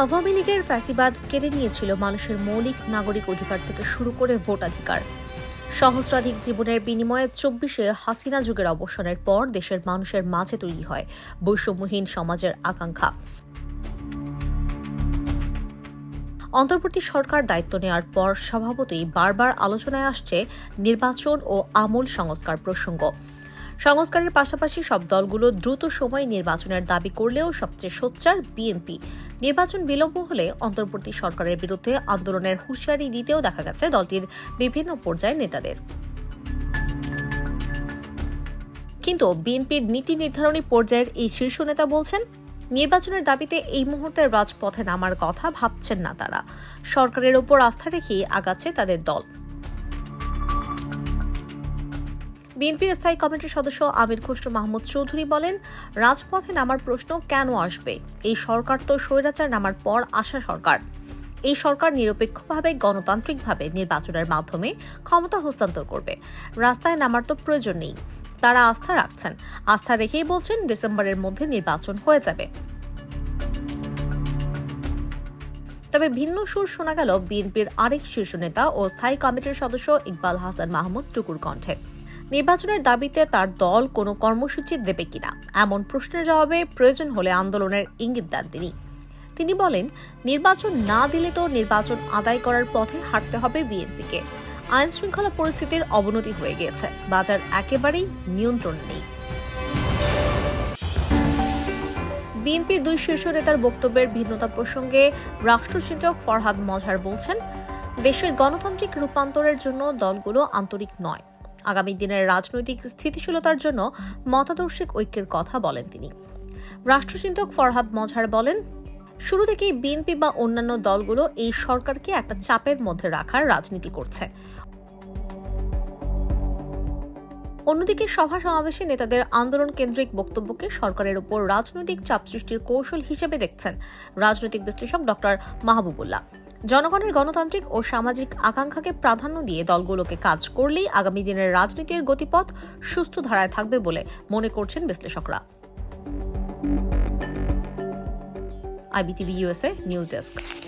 আওয়ামী লীগের ফ্যাসিবাদ কেড়ে নিয়েছিল মানুষের মৌলিক নাগরিক অধিকার থেকে শুরু করে ভোটাধিকার। সহস্রাধিক জীবনের বিনিময়ে চব্বিশে হাসিনা যুগের অবসানের পর দেশের মানুষের মাঝে তৈরি হয় বৈষম্যহীন সমাজের আকাঙ্ক্ষা। অন্তর্বর্তী সরকার দায়িত্ব নেওয়ার পর স্বভাবতই বারবার আলোচনায় আসছে নির্বাচন ও আমূল সংস্কার প্রসঙ্গ। সংস্কারের পাশাপাশি সব দলগুলো দ্রুত সময়ে নির্বাচনের দাবি করলেও সবচেয়ে সোচ্চার বিএনপি। নির্বাচন বিলম্ব হলে অন্তর্বর্তী সরকারের বিরুদ্ধে আন্দোলনের হুঁশিয়ারি দিতেও দেখা গেছে দলটির বিভিন্ন পর্যায়ের নেতাদের। কিন্তু বিএনপির নীতি নির্ধারণী পর্যায়ের এই শীর্ষ নেতা বলছেন নির্বাচনের দাবিতে এই মুহূর্তে রাজপথে নামার কথা ভাবছেন না তারা। সরকারের ওপর আস্থা রেখেই আগাচ্ছে তাদের দল। বিএনপির স্থায়ী কমিটির সদস্য আমির খসরু মাহমুদ চৌধুরী বলেন, রাজপথে নামার প্রশ্ন কেন আসবে? এই সরকার তো স্বৈরাচার নামার পর আসা সরকার। এই সরকার নিরপেক্ষভাবে গণতান্ত্রিকভাবে নির্বাচনের মাধ্যমে ক্ষমতা হস্তান্তর করবে। রাস্তায় নামার তো প্রয়োজন নেই। তারা আস্থা রাখছেন। আস্থা রেখেই বলছেন, ডিসেম্বরের মধ্যে নির্বাচন হয়ে যাবে। তবে ভিন্ন সুর শোনা গেল বিএনপির আরেক শীর্ষ নেতা ও স্থায়ী কমিটির সদস্য ইকবাল হাসান মাহমুদ টুকুর কণ্ঠে। নির্বাচনের দাবিতে তার দল কোনো কর্মসূচি দেবে কিনা? এমন প্রশ্নের জবাবে প্রয়োজন হলে আন্দোলনের ইঙ্গিত দেন তিনি। তিনি বলেন, নির্বাচন না দিলে তো নির্বাচন আদায় করার পথে হাঁটতে হবে বিএনপিকে। আইন শৃঙ্খলা পরিস্থিতির অবনতি হয়ে গিয়েছে। বাজার একেবারেই নিয়ন্ত্রণ নেই। বিএনপির দুই শীর্ষ নেতার বক্তব্যের ভিন্নতা প্রসঙ্গে রাষ্ট্রচিন্তক ফরহাদ মজহার বলছেন, দেশের গণতান্ত্রিক রূপান্তরের জন্য দলগুলো আন্তরিক নয়। আগামী দিনের রাজনৈতিক স্থিতিশীলতার জন্য মতাদর্শিক ঐক্যের কথা বলেন তিনি। রাষ্ট্রচিন্তক ফরহাদ মজহার বলেন, শুরু থেকেই বিএনপি বা অন্যান্য দলগুলো এই সরকারকে একটা চাপের মধ্যে রাখার রাজনীতি করছে। অন্যদিকে সভা সমাবেশে নেতাদের আন্দোলন কেন্দ্রিক বক্তব্যকে সরকারের উপর রাজনৈতিক চাপ সৃষ্টির কৌশল হিসেবে দেখছেন রাজনৈতিক বিশ্লেষক ডক্টর মাহবুবুল্লাহ। জনগণের গণতান্ত্রিক ও সামাজিক আকাঙ্ক্ষাকে প্রাধান্য দিয়ে দলগুলোকে কাজ করলেই আগামী দিনের রাজনীতির গতিপথ সুস্থ ধারায় থাকবে বলে মনে করছেন বিশ্লেষকরা। IBTV USA news desk.